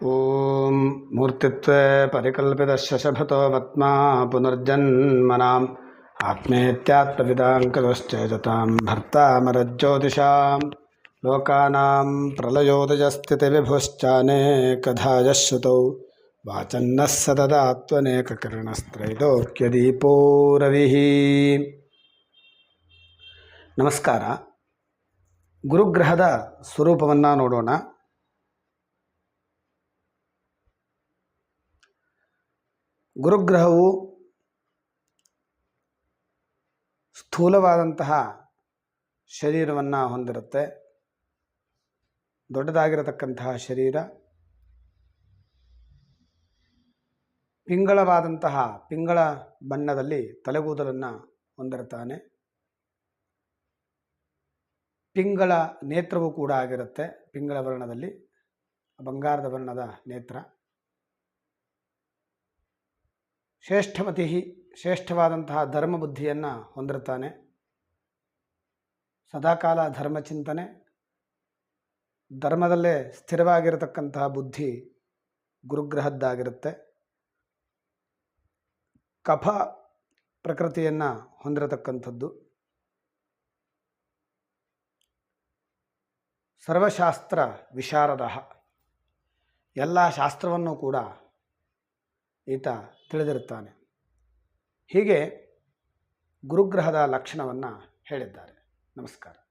ॐ मूर्तित्वे परिकल्पितशशभतो वत्मा पुनर्जन्मनाम् आत्मेत्यात्मविदाङ्कदश्चेजतां भर्तामरज्योतिषां लोकानां प्रलयोदयस्थितिविभुश्चानेकधा यः वाचन्नः सतदात्वनेककिरणस्त्रैलोक्यदीपो रविः ನಮಸ್ಕಾರ ಗುರುಗ್ರಹದ ಸ್ವರೂಪವನ್ನು ನೋಡೋಣ ಗುರುಗ್ರಹವು ಸ್ಥೂಲವಾದಂತಹ ಶರೀರವನ್ನು ಹೊಂದಿರುತ್ತೆ. ದೊಡ್ಡದಾಗಿರತಕ್ಕಂತಹ ಶರೀರ. ಪಿಂಗಳವಾದಂತಹ ಪಿಂಗಳ ಬಣ್ಣದಲ್ಲಿ ತಲೆಗೂದಲನ್ನು ಹೊಂದಿರುತ್ತಾನೆ ಪಿಂಗಳ ನೇತ್ರವೂ ಕೂಡ ಆಗಿರುತ್ತೆ. ಪಿಂಗಳ ವರ್ಣದಲ್ಲಿ. ಬಂಗಾರದ ವರ್ಣದ ನೇತ್ರ. ಶ್ರೇಷ್ಠಮತಿ ಶ್ರೇಷ್ಠವಾದಂತಹ ಧರ್ಮ ಬುದ್ಧಿಯನ್ನು ಹೊಂದಿರುತ್ತಾನೆ. ಸದಾಕಾಲ ಧರ್ಮಚಿಂತನೆ, ಧರ್ಮದಲ್ಲೇ ಸ್ಥಿರವಾಗಿರತಕ್ಕಂತಹ ಬುದ್ಧಿ ಗುರುಗ್ರಹದ್ದಾಗಿರುತ್ತೆ. ಕಫ ಪ್ರಕೃತಿಯನ್ನು ಹೊಂದಿರತಕ್ಕಂಥದ್ದು. ಸರ್ವಶಾಸ್ತ್ರ ವಿಶಾರದ ಎಲ್ಲ ಶಾಸ್ತ್ರವನ್ನು ಕೂಡ ಈತ ತಿಳಿದಿರುತ್ತಾನೆ. ಹೀಗೆ ಗುರುಗ್ರಹದ ಲಕ್ಷಣವನ್ನು ಹೇಳಿದ್ದಾರೆ. ನಮಸ್ಕಾರ.